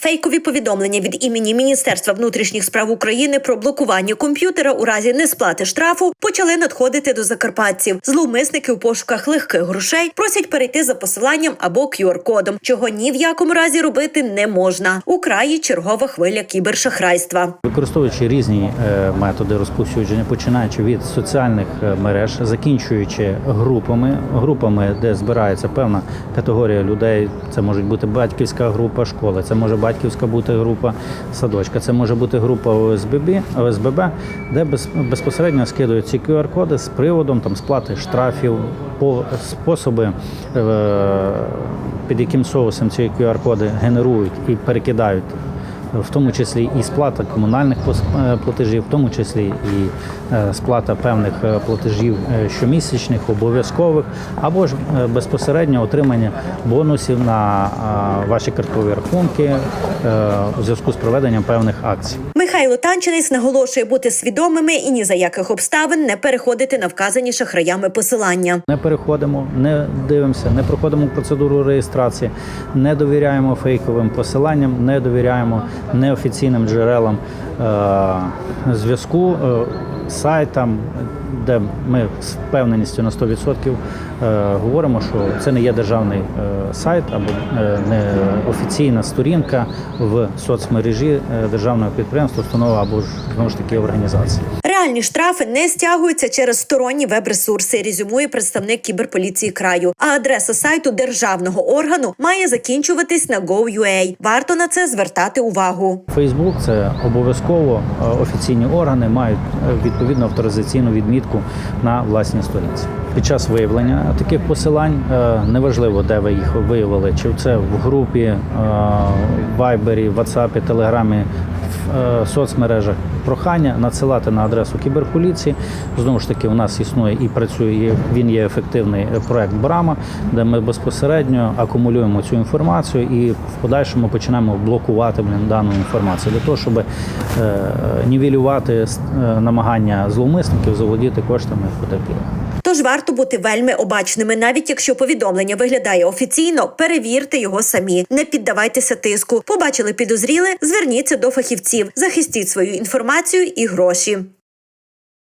Фейкові повідомлення від імені Міністерства внутрішніх справ України про блокування комп'ютера у разі несплати штрафу почали надходити до закарпатців. Зловмисники у пошуках легких грошей просять перейти за посиланням або QR-кодом, чого ні в якому разі робити не можна. У краї чергова хвиля кібершахрайства. Використовуючи різні е, методи розповсюдження, починаючи від соціальних е, мереж, закінчуючи групами, групами, де збирається певна категорія людей. Це може бути батьківська група школи, це може батьківська бути група садочка, це може бути група ОСББ, ОСББ де безпосередньо скидують ці QR-коди з приводом там сплати штрафів, по способи. Е, під яким соусом ці QR-коди генерують і перекидають в тому числі і сплата комунальних е, платежів, в тому числі і е, сплата певних е, платежів щомісячних, обов'язкових, або ж безпосередньо отримання бонусів на ваші карткові рахунки у зв'язку з проведенням певних акцій. Михайло Танчинець наголошує бути свідомими і ні за яких обставин не переходити на вказані шахраями посилання. Не переходимо, не дивимося, не проходимо процедуру реєстрації, не довіряємо фейковим посиланням, не довіряємо неофіційним джерелам е, зв'язку, е, сайтам, де ми з впевненістю на 100% е, говоримо, що це не є державний сайт або не офіційна сторінка в соцмережі державного підприємства, установи або ж знову ж таки організації. Реальні штрафи не стягуються через сторонні веб-ресурси, резюмує представник кіберполіції краю. А адреса сайту державного органу має закінчуватись на Go.ua. Варто на це звертати увагу. Фейсбук це обов'язково е, офіційні органи мають е, відповідну авторизаційну відмітку на власній сторінці. Під час виявлення таких посилань е, неважливо, де ви їх виявили, чи це в групі, в Вайбері, Ватсапі, Телеграмі, соцмережах. Прохання надсилати на адресу кіберполіції. Знову ж таки, у нас існує і працює. Він є ефективний е, проект Брама, де ми безпосередньо акумулюємо цю інформацію і в подальшому починаємо блокувати дану інформацію для того, щоб е, нівелювати е, намагання зловмисників заволодіти коштами потерпілих. Тож варто бути вельми обачними, навіть якщо повідомлення виглядає офіційно, перевірте його самі. Не піддавайтеся тиску. Побачили підозріли, зверніться до фахівців, захистіть свою інформацію і гроші.